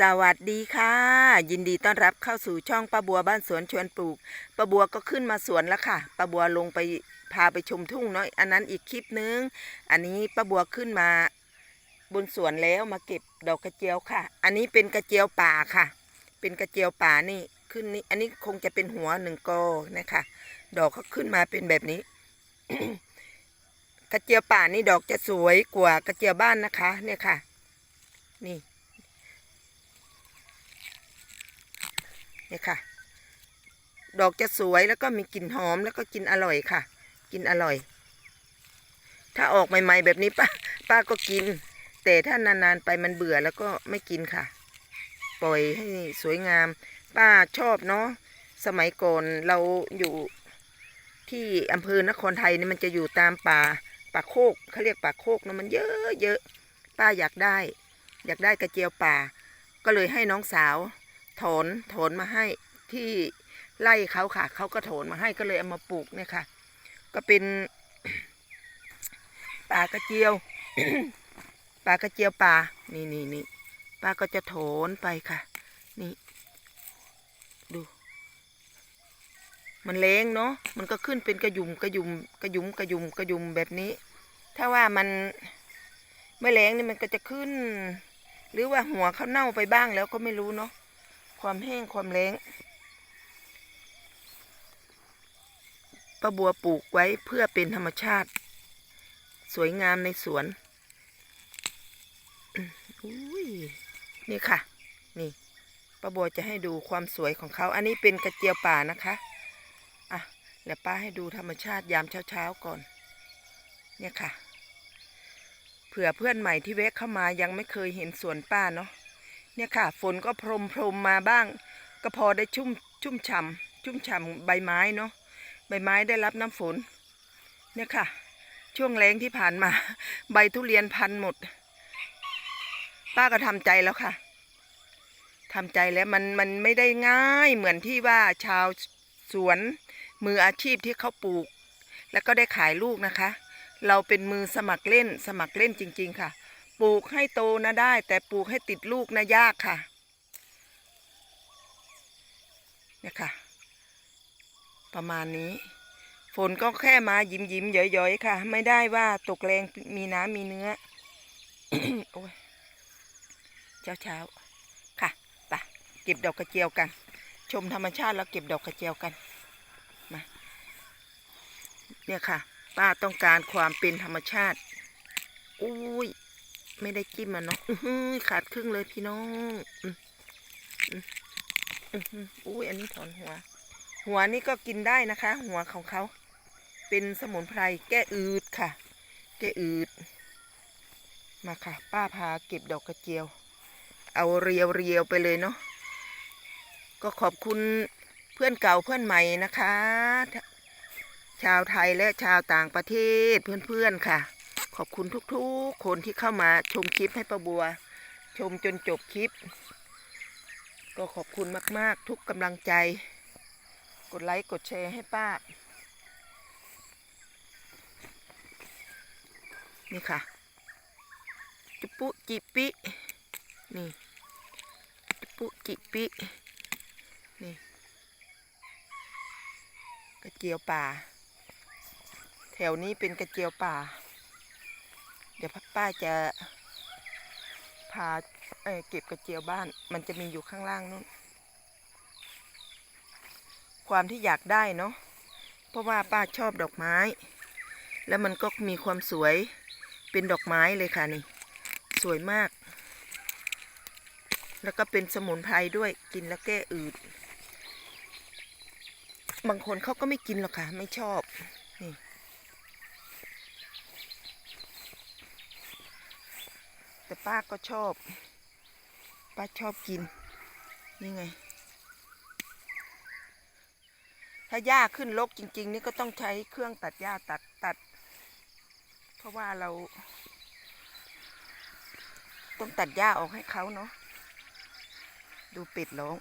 สวัสดีค่ะ ยินดีต้อนรับเข้าสู่ช่องป้าบัวบ้านสวนชวนปลูกป้าบัวก็ขึ้นมาสวนแล้วค่ะป้าบัวลงไปพาไปชมทุ่งเนาะอันนั้นอีกคลิปนึง อันนี้ป้าบัวขึ้นมาบนสวนแล้วมาเก็บดอกกระเจียวค่ะ อันนี้เป็นกระเจียวป่าค่ะ เป็นกระเจียวป่านี่ขึ้นนี่อันนี้คงจะเป็นหัวหนึ่งกอนะคะ ดอกเขาขึ้นมาเป็นแบบนี้ กระเจียวป่านี่ดอกจะสวยกว่ากระเจียวบ้านนะคะ เนี่ยค่ะ นี่ นี่ยค่ะ ดอกจะสวยแล้วก็มีกลิ่นหอมแล้วก็กินอร่อยค่ะ กินอร่อย ถ้าออกใหม่ ๆ แบบนี้ป้าป้าก็กิน แต่ถ้านานๆไปมันเบื่อแล้วก็ไม่กินค่ะ ปล่อยให้สวยงาม ป้าชอบเนาะสมัยก่อนเราอยู่ที่อำเภอนครไทยนี่มันจะอยู่ตามป่าป่าโคกเขาเรียกป่าโคกเนาะมันเยอะเยอะป้าอยากได้ อยากได้กระเจียวป่า ก็เลยให้น้องสาว ถอนถอนมาให้ที่ไล่เขาค่ะ เขาก็ถอนมาให้ก็เลยเอามาปลูกเนี่ยค่ะ ก็เป็นป่ากระเจียวป่ากระเจียวป่านี่นี่นี่ป้าก็จะถนไปค่ะ นี่ ดู มันแรงเนาะ มันก็ขึ้นเป็นกระยุมกระยุมกระยุมกระยุมกระยุมแบบนี้ ถ้าว่ามันไม่แรงนี่มันก็จะขึ้น หรือว่าหัวเขาเน่าไปบ้างแล้วก็ไม่รู้เนาะ ความแห้งความแล้งป้าบัวปลูกไว้เพื่อเป็นธรรมชาติ สวยงามในสวนอุ้ยนี่ค่ะ นี่ป้าบัวจะให้ดูความสวยของเขา อันนี้เป็นกระเจียวป่านะคะอะเดี๋ยวป้าให้ดูธรรมชาติยามเช้าๆก่อน เนี่ยค่ะ เผื่อเพื่อนใหม่ที่แวะเข้ามายังไม่เคยเห็นสวนป้าเนาะ เนี่ยค่ะ ฝนก็พรมพรมมาบ้าง ก็พอได้ชุ่มชุ่มฉ่ำชุ่มฉ่ำใบไม้เนาะใบไม้ได้รับน้ำฝน เนี่ยค่ะ ช่วงแรงที่ผ่านมา ใบทุเรียนพันหมด ป้าก็ทำใจแล้วค่ะทำใจแล้วมันมันไม่ได้ง่ายเหมือนที่ว่าชาวสวนมืออาชีพที่เขาปลูก แล้วก็ได้ขายลูกนะคะ เราเป็นมือสมัครเล่นสมัครเล่นจริง ๆ ค่ะ ปลูกให้โตนะได้ แต่ปลูกให้ติดลูกนะยากค่ะ เนี่ยค่ะ ประมาณนี้ ฝนก็แค่มายิ้มยิ้มย่อยๆค่ะ ไม่ได้ว่าตกแรงมีน้ำมีเนื้อ โอ้ยเช้าเช้าๆค่ะไปเก็บดอกกระเจียวกัน ชมธรรมชาติแล้วเก็บดอกกระเจียวกันมาเนี่ยค่ะ ป้าต้องการความเป็นธรรมชาติอุ้ย ไม่ได้จิ้มมันเนาะขาดครึ่งเลยพี่น้องอุ้ยอันนี้ถอนหัว หัวนี่ก็กินได้นะคะ หัวของเขา เป็นสมุนไพรแก้อืดค่ะ แก้อืด มาค่ะ ป้าพาเก็บดอกกระเจียว เอาเรียวเรียวไปเลยเนาะ ก็ขอบคุณเพื่อนเก่าเพื่อนใหม่นะคะ ชาวไทยและชาวต่างประเทศเพื่อนๆค่ะ ขอบคุณทุกๆ คนที่เข้ามาชมคลิปให้ป้าบัว ชมจนจบคลิป ก็ขอบคุณมาก ๆ ทุกกำลังใจ กดไลค์ กดแชร์ให้ป้า นี่ค่ะ จุปุจิปิ นี่ จุปุจิปิ นี่กระเจียวป่า แถวนี้เป็นกระเจียวป่า เดี๋ยวป้าจะพาเเก็บกระเจียวบ้าน มันจะมีอยู่ข้างล่างนู่น ความที่อยากได้เนาะ เพราะว่าป้าชอบดอกไม้ แล้วมันก็มีความสวย เป็นดอกไม้เลยค่ะนี่ สวยมาก แล้วก็เป็นสมุนไพรด้วย กินแล้วแก้อืด บางคนเขาก็ไม่กินหรอกค่ะ ไม่ชอบ นี่ แต่ป้าก็ชอบ ป้าชอบกิน นี่ไง ถ้าหญ้าขึ้นรกจริง ๆ นี่ก็ต้องใช้เครื่องตัดหญ้าตัดตัด เพราะว่าเรา ต้องตัดหญ้าออกให้เขาเนาะ ดูเป็ดร้อง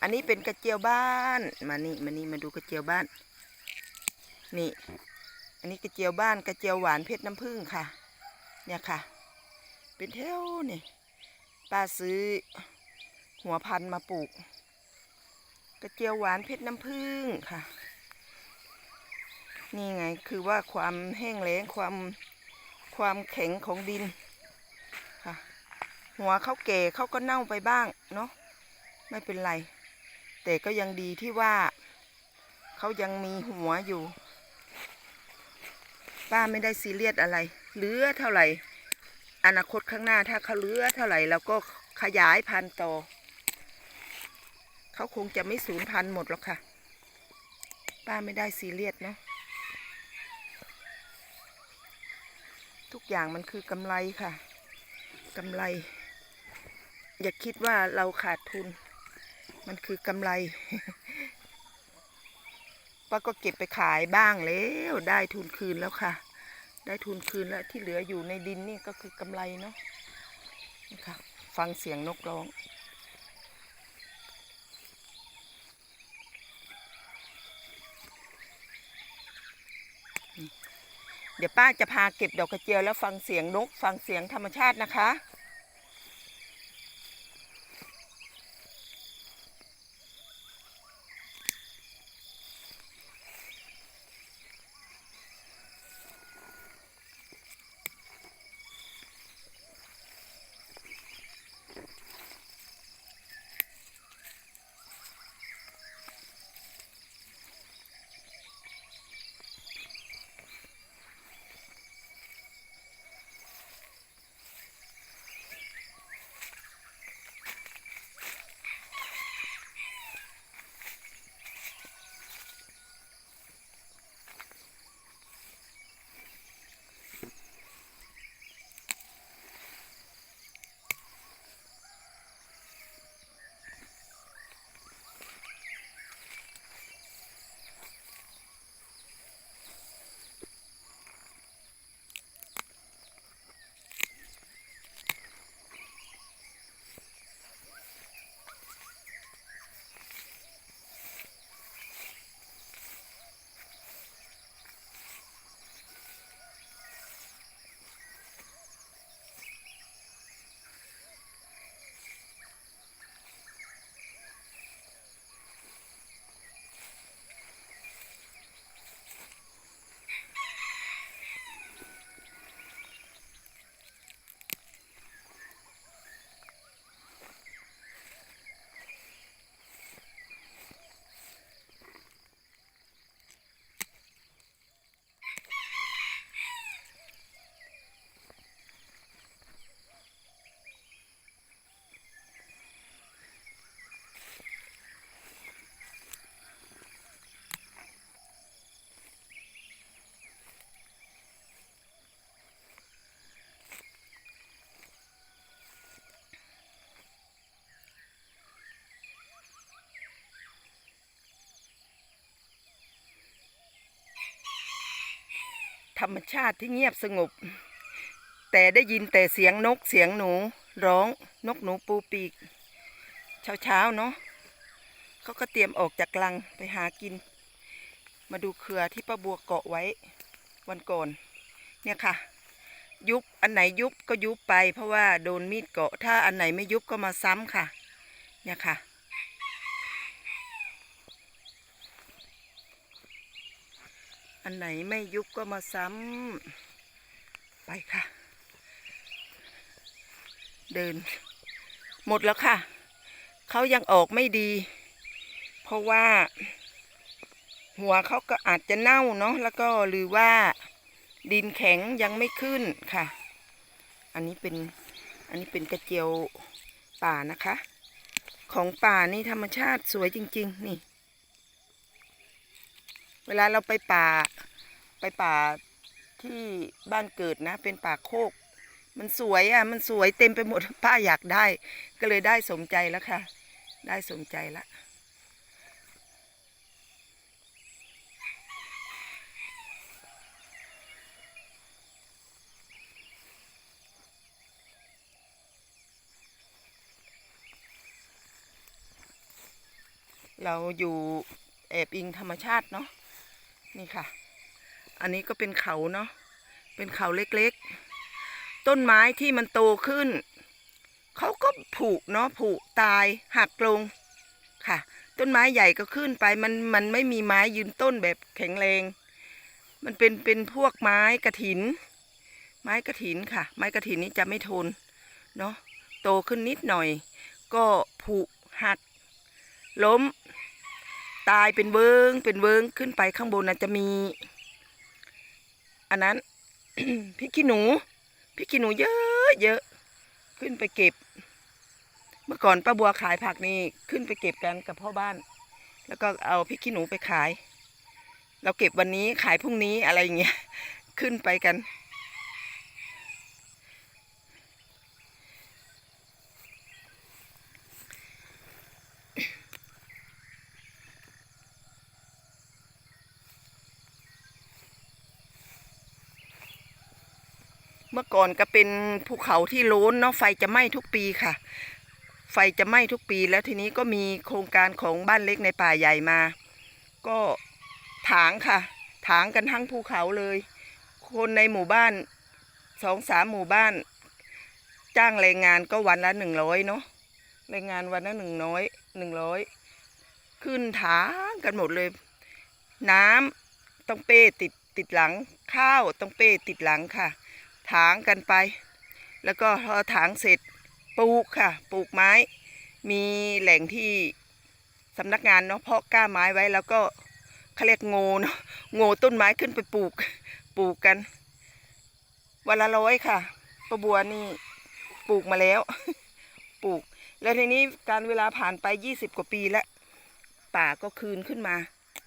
อันนี้เป็นกระเจียวบ้าน มานี่มานี่มาดูกระเจียวบ้าน นี่ อันนี้กระเจียวบ้านกระเจียวหวานเพชรน้ำผึ้งค่ะ เนี่ยค่ะ เป็นแถวนี่ป้าซื้อ หัวพันมาปลูก กระเจียวหวานเพชรน้ำผึ้งค่ะ นี่ไงคือว่าความแห้งแล้งความความแข็งของดินค่ะ หัวเขาแก่เขาก็เน่าไปบ้างเนาะไม่เป็นไร แต่ก็ยังดีที่ว่าเขายังมีหัวอยู่ ป้าไม่ได้ซีเรียสอะไรเหลือเท่าไหร่ อนาคตข้างหน้าถ้าเขาเลือเท่าไหร่เราก็ขยายพันธุ์ต่อ เขาคงจะไม่สูญพันธุ์หมดหรอกค่ะ ป้าไม่ได้ซีเรียสเนาะทุกอย่างมันคือกำไรค่ะกำไร อย่าคิดว่าเราขาดทุน มันคือกำไรป้าก็เก็บไปขายบ้างแล้วได้ทุนคืนแล้วค่ะ ได้ทุนคืนแล้วที่เหลืออยู่ในดินนี่ก็คือกำไรเนาะนะคะฟังเสียงนกร้อง เดี๋ยวป้าจะพาเก็บดอกกระเจียวแล้วฟังเสียงนก ฟังเสียงธรรมชาตินะคะ ธรรมชาติที่เงียบสงบ แต่ได้ยินแต่เสียงนกเสียงหนูร้องนกหนูปูปีกเช้าเช้าๆเนาะเขาก็เตรียมออกจากลังไปหากิน มาดูเครือที่ป้าบัวเกาะไว้วันก่อน เนี่ยค่ะ ยุบอันไหนยุบก็ยุบไป เพราะว่าโดนมีดเกาะถ้าอันไหนไม่ยุบก็มาซ้ำค่ะ เนี่ยค่ะ อันไหนไม่ยุบก็มาซ้ำไปค่ะ เดิน หมดแล้วค่ะ เขายังออกไม่ดี เพราะว่า หัวเขาก็อาจจะเน่าเนาะแล้วก็หรือว่า ดินแข็งยังไม่ขึ้นค่ะ อันนี้เป็นอันนี้เป็นกระเจียวป่านะคะ ของป่านี่ธรรมชาติสวยจริง ๆ นี่ เวลาเราไปป่าไปป่าที่บ้านเกิดนะ เป็นป่าโคก มันสวยอะ มันสวยเต็มไปหมดป้าอยากได้ ก็เลยได้สมใจแล้วค่ะ ได้สมใจละเราอยู่แอบอิงธรรมชาติเนาะ นี่ค่ะ อันนี้ก็เป็นเขาเนาะ เป็นเขาเล็กๆ ต้นไม้ที่มันโตขึ้น เขาก็ผุเนาะผุตายหักลงค่ะ ต้นไม้ใหญ่ก็ขึ้นไปมันมันไม่มีไม้ยืนต้นแบบแข็งแรง มันเป็นเป็นพวกไม้กระถิน ไม้กระถินค่ะ ไม้กระถินนี้จะไม่ทนเนาะโตขึ้นนิดหน่อย ก็ผุหัก ล้ม ตายเป็นเวิงเป็นเวิงขึ้นไปข้างบนน่ะจะมี อันนั้นพริกขี้หนูพริกขี้หนูเยอะเยอะขึ้นไปเก็บ เมื่อก่อนป้าบัวขายผักนี่ขึ้นไปเก็บกันกับพ่อบ้าน แล้วก็เอาพริกขี้หนูไปขาย เราเก็บวันนี้ขายพรุ่งนี้อะไรอย่างเงี้ยขึ้นไปกัน ก่อนก็เป็นภูเขาที่โล้นเนาะไฟจะไหม้ทุกปีค่ะ ไฟจะไหม้ทุกปีแล้วทีนี้ก็มีโครงการของบ้านเล็กในป่าใหญ่มา ก็ถางค่ะ ถางกันทั้งภูเขาเลย คนในหมู่บ้านสองสามหมู่บ้าน จ้างแรงงานก็วันละหนึ่งร้อยเนาะแรงงานวันละหนึ่งน้อยหนึ่งร้อยขึ้นถางกันหมดเลย น้ำต้องเป้ติดติดหลังข้าวต้องเป้ติดหลังค่ะ ถางกันไป แล้วก็พอถางเสร็จปลูกค่ะ ปลูกไม้ มีแหล่งที่สำนักงานเนาะเพาะก้าไม้ไว้แล้วก็เขาเรียกโงเนาะโงต้นไม้ขึ้นไปปลูกปลูกกัน วันละร้อยค่ะประบัวนี่ปลูกมาแล้ว ปลูก แล้วทีนี้การเวลาผ่านไปยี่สิบกว่าปีแล้ว ป่าก็คืนขึ้นมา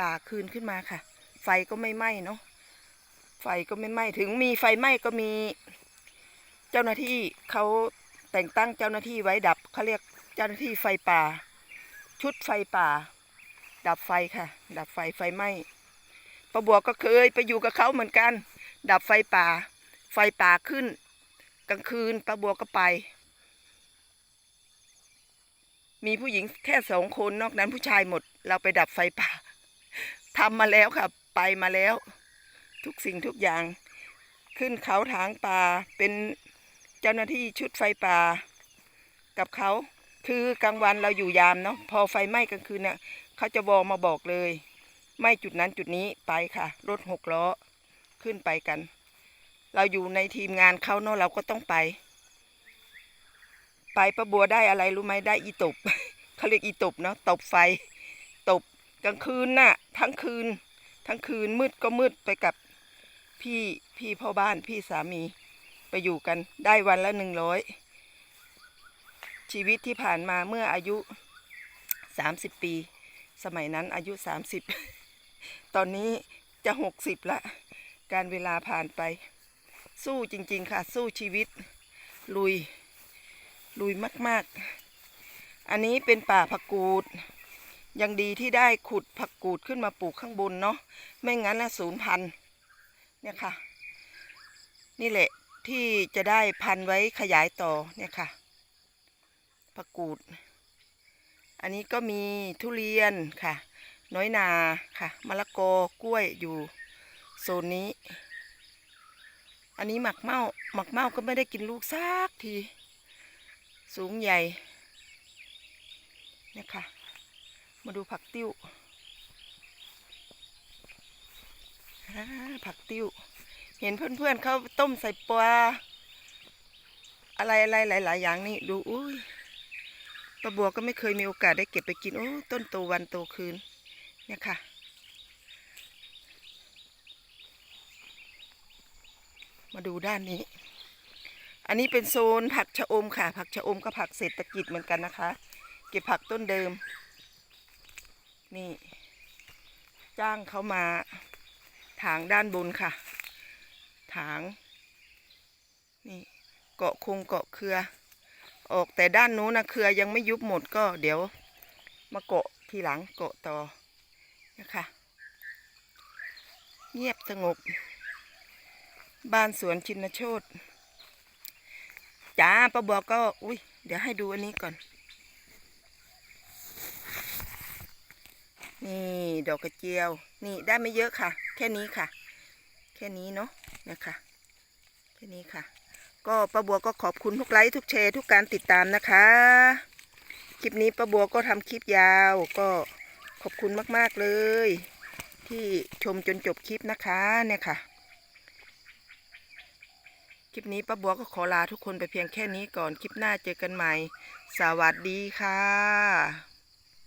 ป่าคืนขึ้นมาค่ะ ไฟก็ไม่ไหม้เนาะ ไฟก็ไม่ไหม้ถึงมีไฟไหม้ก็มีเจ้าหน้าที่เขาแต่งตั้งเจ้าหน้าที่ไว้ดับเขาเรียกเจ้าหน้าที่ไฟป่า ชุดไฟป่า ดับไฟค่ะ ดับไฟไฟไหม้ป้าบัวก็เคยไปอยู่กับเขาเหมือนกัน ดับไฟป่า ไฟป่าขึ้น กลางคืนป้าบัวก็ไป มีผู้หญิงแค่สองคนนอกนั้นผู้ชายหมด เราไปดับไฟป่าทำมาแล้วค่ะ ไปมาแล้ว ทุกสิ่งทุกอย่าง ขึ้นเขาถางป่าเป็นเจ้าหน้าที่ชุดไฟป่า กับเขาคือกลางวันเราอยู่ยามเนาะพอไฟไหม้กลางคืนเนี่ยเขาจะบอกมาบอกเลย ไม้จุดนั้นจุดนี้ไปค่ะ รถหกล้อขึ้นไปกัน เราอยู่ในทีมงานเขาเนาะเราก็ต้องไป ไปประบัวได้อะไรรู้ไหมได้อีตบเขาเรียกอีตบเนาะตบไฟ ตบกลางคืนน่ะ ทั้งคืน ทั้งคืนมืดก็มืดไปกับ พี่พี่พ่อบ้านพี่สามีไปอยู่กันได้วันละหนึ่งร้อยชีวิตที่ผ่านมาเมื่ออายุสามสิบปี สมัยนั้นอายุสามสิบตอนนี้จะหกสิบละ การเวลาผ่านไป สู้จริง ๆ ค่ะ สู้ชีวิต ลุย ลุยมาก ๆ อันนี้เป็นป่าผักกูด ยังดีที่ได้ขุดผักกูดขึ้นมาปลูกข้างบนเนาะไม่งั้นละศูนย์พันธุ์ เนี่ยค่ะ นี่แหละที่จะได้พันไว้ขยายต่อเนี่ยค่ะผักกูด อันนี้ก็มีทุเรียนค่ะ น้อยนาค่ะมะละกอกล้วยอยู่โซนนี้ อันนี้หมักเมาหมักเมาก็ไม่ได้กินลูกซักที สูงใหญ่เนี่ยค่ะมาดูผักติ้ว อ่าผักติ้ว เห็นเพื่อนๆเขาต้มใส่ปลาอะไรอะไรหลาย ๆ อย่างนี่ดูอุ้ยป้าบัวก็ไม่เคยมีโอกาสได้เก็บไปกินโอ้ต้นโตวันโตคืน เนี่ยค่ะ มาดูด้านนี้ อันนี้เป็นโซนผักชะอมค่ะ ผักชะอมก็ผักเศรษฐกิจเหมือนกันนะคะ เก็บผักต้นเดิม นี่ จ้างเขามา ถางด้านบนค่ะ ถาง นี่เกาะคงเกาะเครือ ออกแต่ด้านนู้นนะเครือยังไม่ยุบหมดก็เดี๋ยว มาเกาะทีหลังเกาะต่อนะคะ เงียบสงบ บ้านสวนชินโชตจ้าป้าบัวก็ อุ้ยเดี๋ยวให้ดูอันนี้ก่อน นี่ดอกกระเจียว นี่ได้ไม่เยอะค่ะ แค่นี้ค่ะ แค่นี้เนาะนะคะแค่นี้ค่ะ ก็ป้าบัวก็ขอบคุณทุกไลค์ทุกแชร์ทุกการติดตามนะคะ คลิปนี้ป้าบัวก็ทำคลิปยาวก็ขอบคุณมากๆเลย ที่ชมจนจบคลิปนะคะเนี่ยค่ะคลิปนี้ป้าบัวก็ขอลาทุกคนไปเพียงแค่นี้ก่อนคลิปหน้าเจอกันใหม่ สวัสดีค่ะ